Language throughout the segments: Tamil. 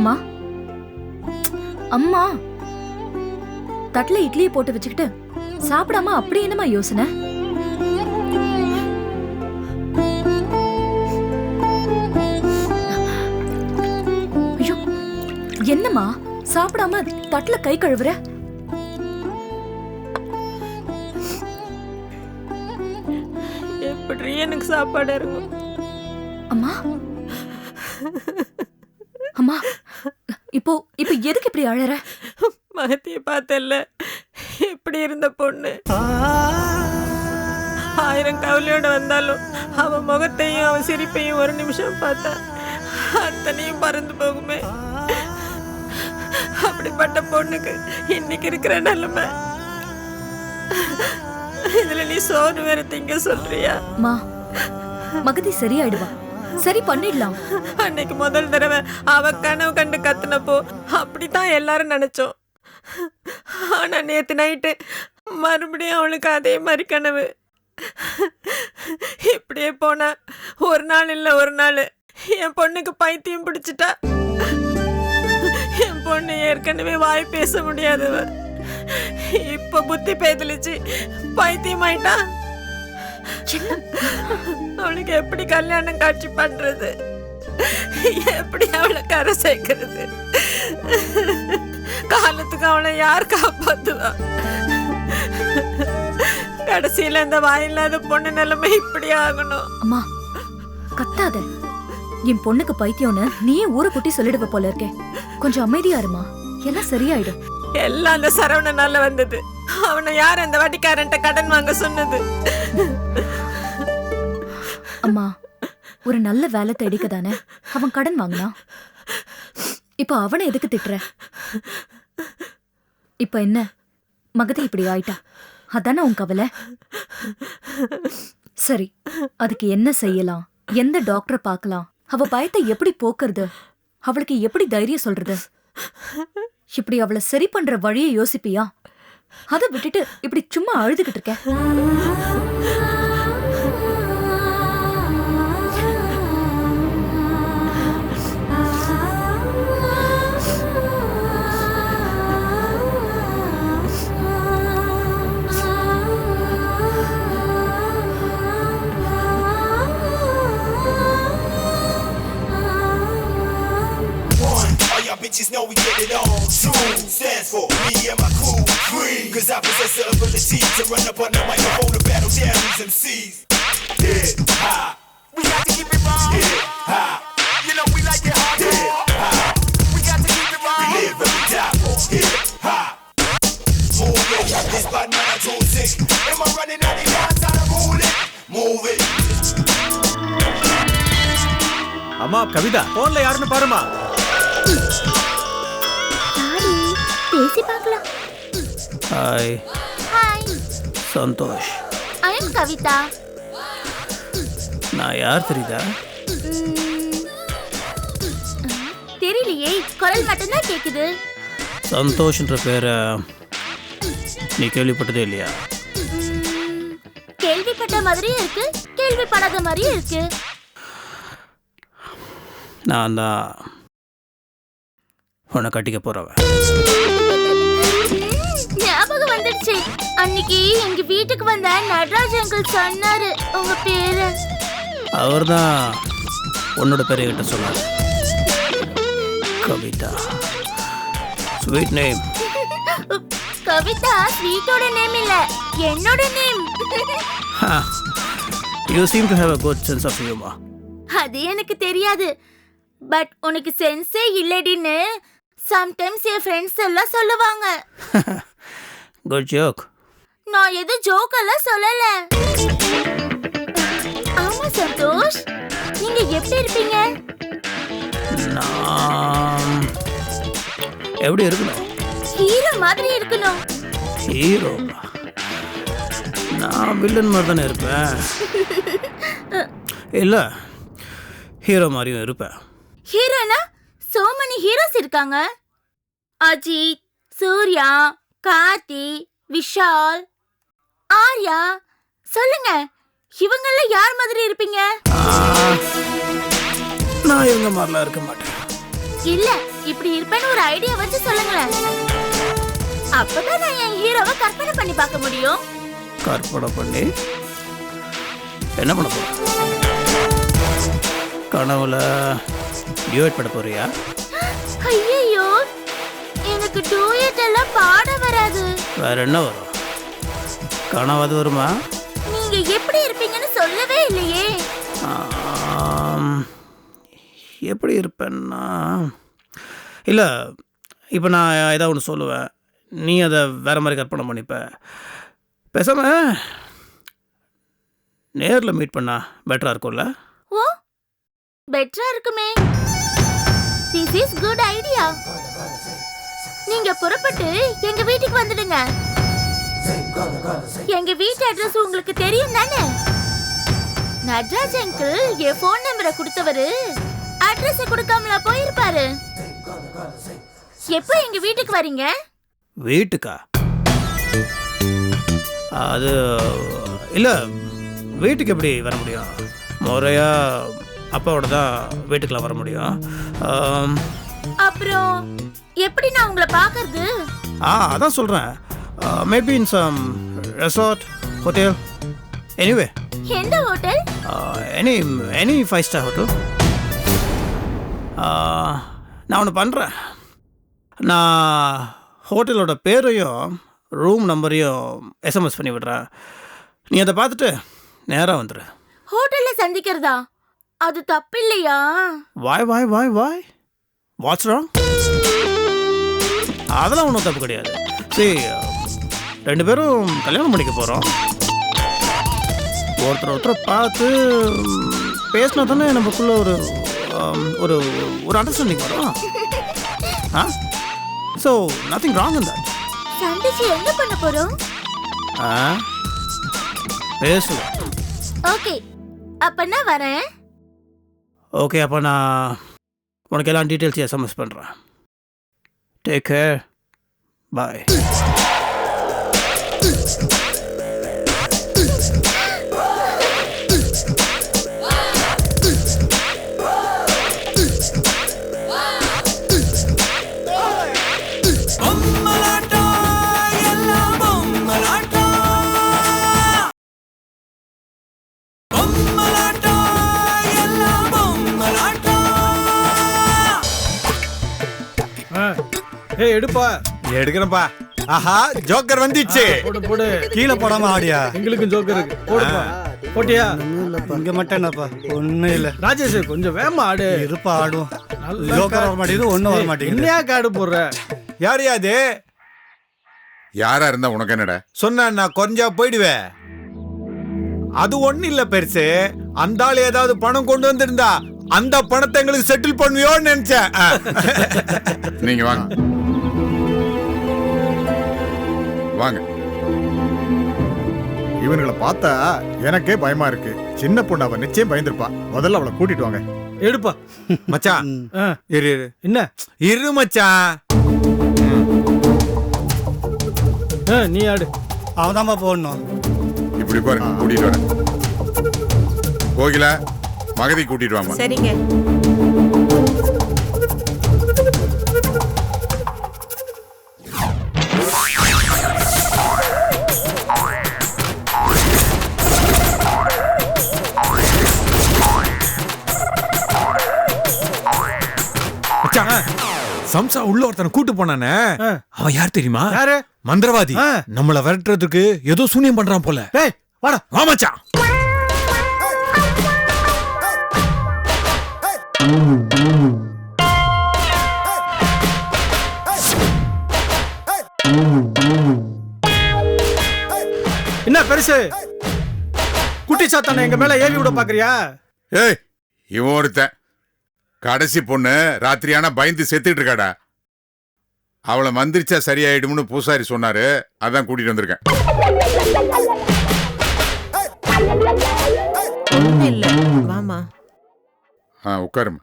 அம்மா. அம்மா. தட்டுல இட்லியை போட்டு வச்சுக்கிட்டு சாப்பிடாம அப்படி என்னம்மா யோசனை? ஐயோ என்னம்மா? சாப்பிடாம தட்டுல கை கழுவுற? எப்படி எனக்கு சாப்பாடு இருக்கும் அம்மா. அம்மா. இப்போ இப்போ எதுக்கு இப்படி அழற? மகத்திய பார்த்தல்ல. எப்படி இருந்த பொண்ணு? ஆயிரம் கவலையோட வந்தாலும் அவன் முகத்தையும் அவன் சிரிப்பையும் ஒரு நிமிஷம் பார்த்தா அத்தனையும் பறந்து போகுமே. அப்படிப்பட்ட பொண்ணுக்கு இன்னைக்கு இருக்கிற நிலைமை. இதுல நீ சோறு வேற திங்க சொல்றியா? அம்மா மகதி சரியாயிடுவா. சரி பண்ணிடலாம். அன்னைக்கு முதல் தடவை அவ கனவு கண்டு கத்துனப்போ அப்படித்தான் எல்லாரும் நினைச்சோம். ஆனா நேத்து நைட்டு மறுபடியும் அவளுக்கு அதே மாதிரி கனவு. இப்படியே போனா ஒரு நாள் இல்ல ஒரு நாள். என் பொண்ணுக்கு பைத்தியம் பிடிச்சிட்டா. என் பொண்ணு ஏற்கனவே வாய் பேச முடியாதவ. இப்ப புத்தி பேதலிச்சு பைத்தியம் ஆயிட்டா அவளுக்கு எப்படி கல்யாணம் காட்சி பண்றது? எப்படி அவளை கரை சேர்க்கறது? காலத்துக்கு அவளை யார் காப்பாத்துவா? கடைசியில இந்த வாயில்லாத பொண்ணு நிலைமை இப்படி ஆகணும். அம்மா கத்தாத. என் பொண்ணுக்கு பைத்தியம்னு நீயே ஊரை குட்டி சொல்லிடுவ போல இருக்கே. கொஞ்சம் அமைதியா இருமா. எல்லாம் சரியாயிடும். எல்லாம் அந்த சரவணனால வந்தது. அவனை யார் அந்த வட்டிக்காரன்ட்ட கடன் வாங்க சொன்னது? அம்மா ஒரு நல்ல வேலை தேடிக்க தானே? அவன் கடன் வாங்கினா? இப்ப அவனை எதுக்கு திட்டுற? இப்ப என்ன? மகதி இப்படி ஆயிட்டா? அதானே உன் கவலை? சரி அதுக்கு என்ன செய்யலாம்? எந்த டாக்டரை பார்க்கலாம்? அவ பயத்தை எப்படி போக்குறது? அவளுக்கு எப்படி தைரியம் சொல்றது? இப்படி அவளை சரி பண்ற வழியை யோசிப்பியா? அதை விட்டுட்டு இப்படி சும்மா அழுதுகிட்டு இருக்க bitches know we get it on. Soon stands for me and my crew. Three, cause I possess the ability to run up on the microphone to battle down these MCs. Hip hop. We got to keep it raw. Hip hop. You know we like it hard. Hip hop. We got to keep it raw. We live and we die for hip hop. Move it. This bad man I too sick. Am I running out of lines? I move it. Move it. அம்மா கவிதா போன்ல யாருன்னு பாருமா சாரி பேசி பார்க்கலாம் hi hi Santhosh I am Kavitha நான் யார் தெரியுதா தெரியலையே குரல் மட்டும்தான் கேக்குது சந்தோஷ்ன்ற பேரை நீ கேள்விப்பட்டதே இல்லையா கேள்விப்பட்ட மாதிரியும் இருக்கு கேள்விப்படாத மாதிரியும் இருக்கு நான் தான் உன்னை கட்டிக்க போறவன் ம், ஞாபகம் வந்துடுச்சு. அன்னைக்கு எங்க வீட்டுக்கு வந்த நடராஜ் அங்கிள் சொன்னாரு. உங்க பேரு? அவர் தான் உன்னோட பேரை கிட்ட சொன்னார். கவிதா. ஸ்வீட் நேம் கவிதா ஸ்வீட்டோட நேம் இல்ல. என்னோட name you seem to have a good sense of humour அது எனக்கு தெரியாது. பட் உனக்கு சென்ஸே இல்லடின்னு சம்டைம்ஸ் என் ஃப்ரெண்ட்ஸ் எல்லாம் சொல்லுவாங்க. குட் ஜோக் நான் எது ஜோக் எல்லாம் சொல்லல. ஆமா சந்தோஷ். நீங்க எப்படி இருப்பீங்க? நான் எப்படி இருக்கணும்? ஹீரோ மாதிரி இருக்கணும். ஹீரோ? நான் வில்லன் மாதிரி தானே இருப்பேன். இல்லை ஹீரோ மாதிரியும் இருப்பேன். ஹீரோனா சோ many ஹீரோஸ் இருக்காங்க? அஜித் சூர்யா கார்த்தி விஷால் ஆர்யா சொல்லுங்க. இவங்கெல்லாம் யார் மாதிரி இருப்பீங்க? நான் இவங்க மாதிரிலாம் இருக்க மாட்டேன். இல்ல இப்படி இருப்பேன்னு ஒரு ஐடியா வச்சு சொல்லுங்களேன். அப்பதான் நான் என் ஹீரோவை கற்பனை பண்ணி பார்க்க முடியும். கற்பனை பண்ணி என்ன பண்ண போற? கனவுல டியூட் பண்ண போறியா? ஐயோ எனக்கு டூயட் எல்லாம் பாட வராது. வேற என்ன வரும்? கனவாது வருமா? நீங்க எப்படி இருப்பீங்கன்னு சொல்லவே இல்லையே. ஆம், எப்படி இருப்பேன்னா? இல்லை இப்போ நான் ஏதாவது ஒன்று சொல்லுவேன். நீ அதை வேற மாதிரி கற்பனை பண்ணிப்ப. பேசாம நேரில் மீட் பண்ணா பெட்டராக இருக்கும்ல? ஓ பெட்டரா இருக்குமே. திஸ் இஸ் குட் ஐடியா நீங்க புறப்பட்டு எங்க வீட்டுக்கு வந்துடுங்க. எங்க வீட்டு அட்ரஸ் உங்களுக்கு தெரியும் தானே? நட்ராஜ் அங்கிள் என் ஃபோன் நம்பரை கொடுத்தவரு அட்ரஸ் கொடுக்காமல போயிருப்பாரு. எப்போ எங்க வீட்டுக்கு வரீங்க? வீட்டுக்கா? அது இல்லை வீட்டுக்கு எப்படி வர முடியும்? முறையாக அப்பாவோட தான் வீட்டுக்கெலாம் வர முடியும். அப்புறம் எப்படி நான் உங்களை பார்க்கறது? ஆ அதான் சொல்கிறேன் maybe in some resort hotel anyway எந்த hotel any any five star hotel நான் ஒன்று பண்ணுறேன் நான் ஹோட்டலோட பேரையும் ரூம் நம்பரையும் எஸ்எம்எஸ் பண்ணி விடுறேன். நீ அதை பார்த்துட்டு நேராக வந்துடு ஹோட்டல்ல சந்திக்கிறதா? அது தப்பு இல்லையா வாய் வாய் வாய் வாய். வாட்ஸ் ராங் அதெல்லாம் ஒன்றும் தப்பு கிடையாது. சரி ரெண்டு பேரும் கல்யாணம் பண்ணிக்க போகிறோம் ஒருத்தர் ஒருத்தர் பார்த்து பேசினா தானே நமக்குள்ள ஒரு ஒரு ஒரு அண்டர்ஸ்டாண்டிங் வரும். ஆ? So nothing wrong in that சந்திச்சு என்ன பண்ண போறோம்? ஆ? பேசுவேன் ஓகே அப்ப நான் வரேன். ஓகே அப்போ நான் உனக்கு எல்லாம் டீட்டெயில்ஸ் எஸ்எம்எஸ் பண்ணுறேன் டேக் கேர் பாய் ஏய் எடுப்பா. எடுக்கிறேன்ப்பா ஆஹா ஜோக்கர் வந்துச்சு. போடு போடு. கீழே போடாம ஆடியா? எங்களுக்கும் ஜோக்கர் இருக்கு. போடுப்பா. போட்டியா? இங்க மட்டும் என்னப்பா? ஒண்ணும் இல்ல. ராஜேஷ் கொஞ்சம் வேகமா ஆடு. இருப்பா ஆடும். நல்லா ஜோக்கர் வர மாட்டேங்குது ஒண்ணும் வர மாட்டேங்குது. என்னையா காடு போடுற? யாரையா அது? யாரா இருந்தா உனக்கு என்னடா? சொன்னா நான் கொஞ்சா போயிடுவேன் அது ஒண்ணு இல்ல பெருசு. அந்த ஆள் ஏதாவது பணம் கொண்டு வந்திருந்தா அந்த பணத்தை எங்களுக்கு செட்டில் பண்ணுவியோன்னு நினைச்சேன். நீங்க வாங்க. வாங்க. இவனுங்களை பார்த்தா எனக்கே பயமா இருக்கு. சின்ன பொண்ணு அவ நிச்சயம் பயந்துருப்பா. முதல்ல அவளை கூட்டிட்டு வாங்க. எடுப்பா. மச்சான் ஆ, இரு இரு என்ன? இரு மச்சான் ஆ, நீ ஆடு. அவன்தாம்மா போடணும். இப்படி பாரு கூட்டிட்டு வரேன். கோகிலா மகதி கூட்டிட்டு வாமா சரிங்க. சம்சா உள்ள ஒருத்தனை கூட்டு போனானே. அவன் யார் தெரியுமா? யாரு? மந்திரவாதி. நம்மள விரட்டுறதுக்கு ஏதோ சூனியம் பண்றான் போல. டேய் வாடா. வா மச்சான். என்ன பெருசு? குட்டி சாத்தான எங்க மேல ஏவி விட பாக்குறியா? ஏய் இவன் ஒருத்தன். கடைசி பொண்ணு ராத்திரியானா பயந்து செத்துட்டு இருக்காடா. அவளை மந்திரிச்சா சரியாயிடும்னு பூசாரி சொன்னாரு. அதான் கூட்டிட்டு வந்திருக்கேன். ஒண்ணும் இல்ல. வாமா ஆ உட்காருமா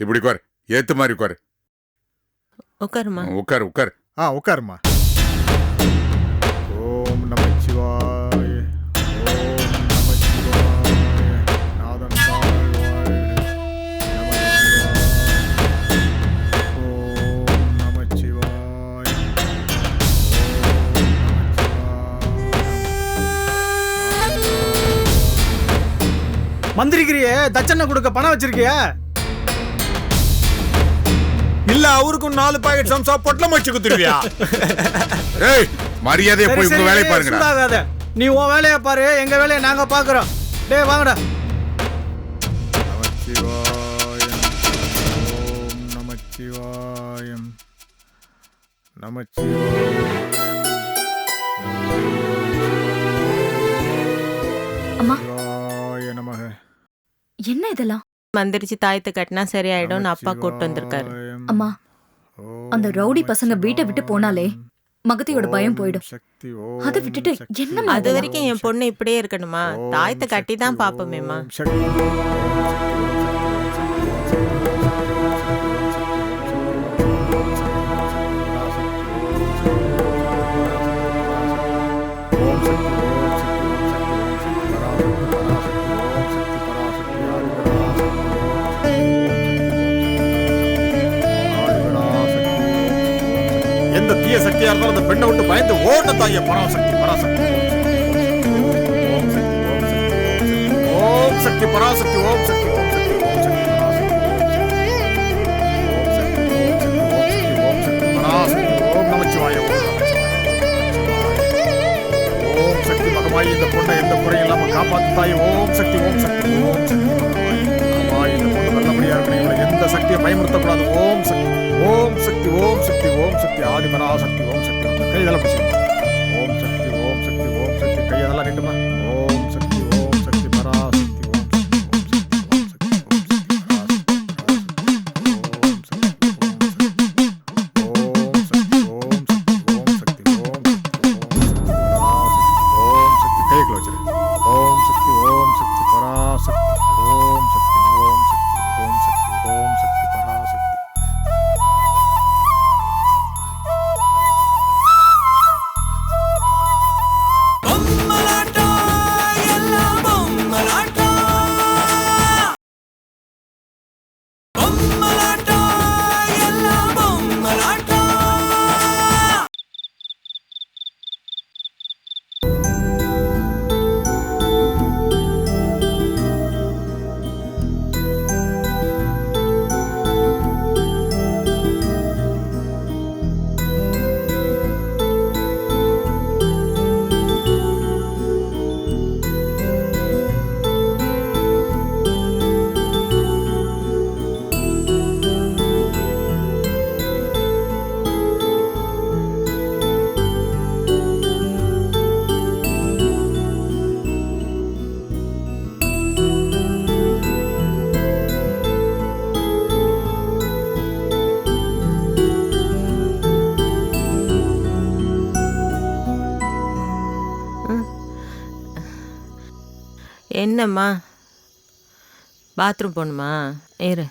இப்படி உட்காரு. ஏத்து மாதிரி உட்காரு. உட்காருமா உட்காரு உட்காரு. ஆ உட்காருமா மந்திரிக்கிறியே தட்சணை கொடுக்க பணம் வச்சிருக்கியா? இல்ல அவருக்கும் நாலு பாக்கெட் சம்சா பொட்டலம் வச்சு குத்துருவியா ஏய் மரியாதையை போய் உங்க வேலையை பாருங்கடா. சூடாகாத. நீ உன் வேலையை பாரு எங்க வேலையை நாங்க பாக்குறோம் டேய் வாங்கடா. நமச்சிவாயம். ஓம் நமச்சிவாயம். அம்மா என்ன இதெல்லாம்? மந்திரிச்சு தாயத்தை கட்டினா சரியாயிடும்னு அப்பா கூட்டு வந்திருக்காரு. அம்மா அந்த ரவுடி பசங்க வீட்டை விட்டு போனாலே மகதியோட பயம் போயிடும். அதை விட்டுட்டு என்னம்மா அது வரைக்கும் என் பொண்ணு இப்படியே இருக்கணுமா? தாயத்தை கட்டி தான் சக்தி பாப்போமேம்மா சக்தியா இருந்தாலும் அந்த பெண்ணை விட்டு பயந்து ஓட தாய பராசக்தி பராசக்தி ஓம் சக்தி பராசக்தி ஓம் சக்தி ஓம் சக்தி ஓம் சக்தி இந்த பொண்ணை எந்த குறையும் இல்லாம காப்பாத்து தாய் ஓம் சக்தி ஓம் சக்தி ஓம் சக்தி பொண்ணு இருக்கணும் இவளை எந்த சக்தியை பயமுறுத்தக்கூடாது. ஓம் சக்தி ஓம் சக்தி ஓம் சக்தி ஓம் சக்தி. ஆதி பராசக்தி ஓம் சக்தி. அந்த பிடிச்சிக்கணும் ஓம் சக்தி ஓம் சக்தி ஓம் சக்தி. கையெல்லாம் அதெல்லாம் நம்ம நாட்டு என்னம்மா? பாத்ரூம் போகணுமா? இரு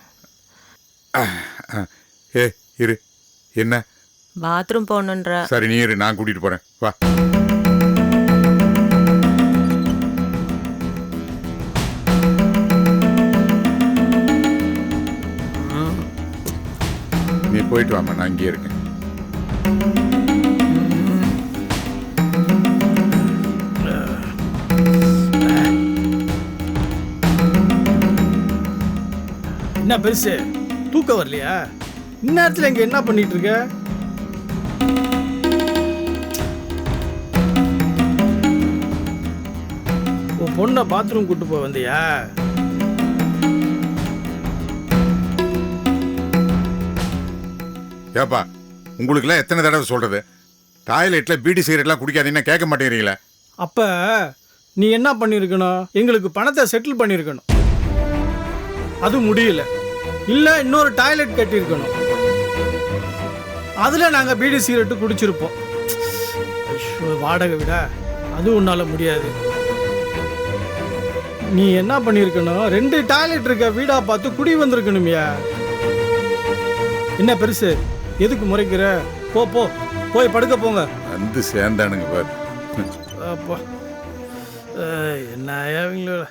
ஏ இரு. என்ன? பாத்ரூம் போகணுன்ற. சரி நீ இரு. நான் கூட்டிட்டு போறேன். வா. நீ போயிட்டு வாமா நான் இங்கேயே இருக்கேன். என்ன பெருசு? தூக்கம் வரலையா? இந்நேரத்துல இங்க என்ன பண்ணிட்டு இருக்க உன் பொண்ணை பாத்ரூம் கூட்டு போக வந்தியா? ஏப்பா உங்களுக்குலாம் எத்தனை தடவை சொல்றது? டாய்லெட்ல பீடி சிகரெட்லாம் குடிக்காதீங்கன்னா கேட்க மாட்டேங்கிறீங்களே. அப்ப நீ என்ன பண்ணியிருக்கணும்? எங்களுக்கு பணத்தை செட்டில் பண்ணியிருக்கணும். அது முடியல. இல்ல இன்னொரு டாய்லெட் கட்டியிருக்கணும். அதுல நாங்க பீடி சிகரெட்டு குடிச்சிருப்போம். வாடகை விட அது உன்னால முடியாது. நீ என்ன பண்ணியிருக்கணும்? ரெண்டு டாய்லெட் இருக்க வீடா பார்த்து குடி வந்திருக்கணுமியா. என்ன பெருசு? எதுக்கு முறைக்கிற? போ போ போய் படுக்க போங்க. வந்து சேர்ந்தானுங்க பாரு. அப்பா. என்ன இவங்களோட?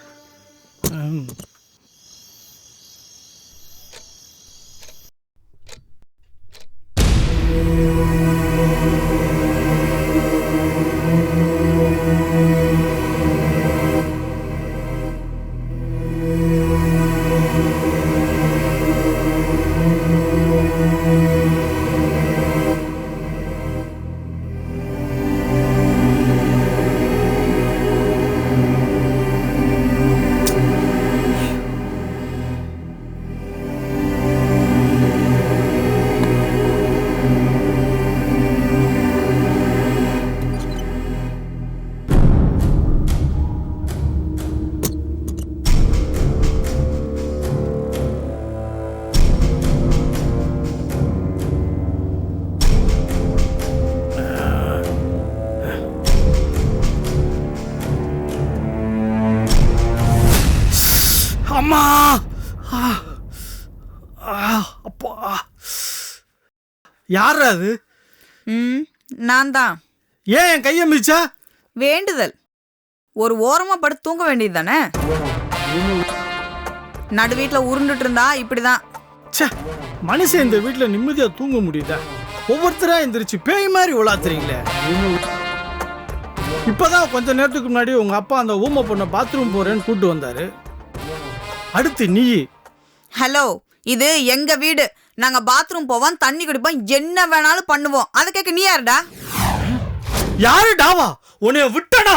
அம்மா! அப்பா யார் அது? ம் நான் தான் ஏன் என் கையை மிச்சா வேண்டுதல். ஒரு ஓரமா படுத்து தூங்க வேண்டியது தானே நடு வீட்டில் உருண்டுட்டு இருந்தா இப்படிதான் ச்சே மனுஷன் இந்த வீட்டில் நிம்மதியாக தூங்க முடியுதா? ஒவ்வொருத்தரா எந்திரிச்சு பேய் மாதிரி உலாத்துறீங்களே. இப்பதான் கொஞ்ச நேரத்துக்கு முன்னாடி உங்க அப்பா அந்த ஊமை பொண்ணை பாத்ரூம் போறேன்னு கூட்டு வந்தாரு. அடுத்து நீ ஹலோ இது எங்க வீடு நாங்க பாத்ரூம் போவோம் தண்ணி குடிப்போம் என்ன வேணாலும் பண்ணுவோம் அதை கேட்க நீ யாருடா யாரு டாவா உன்னை விட்டடா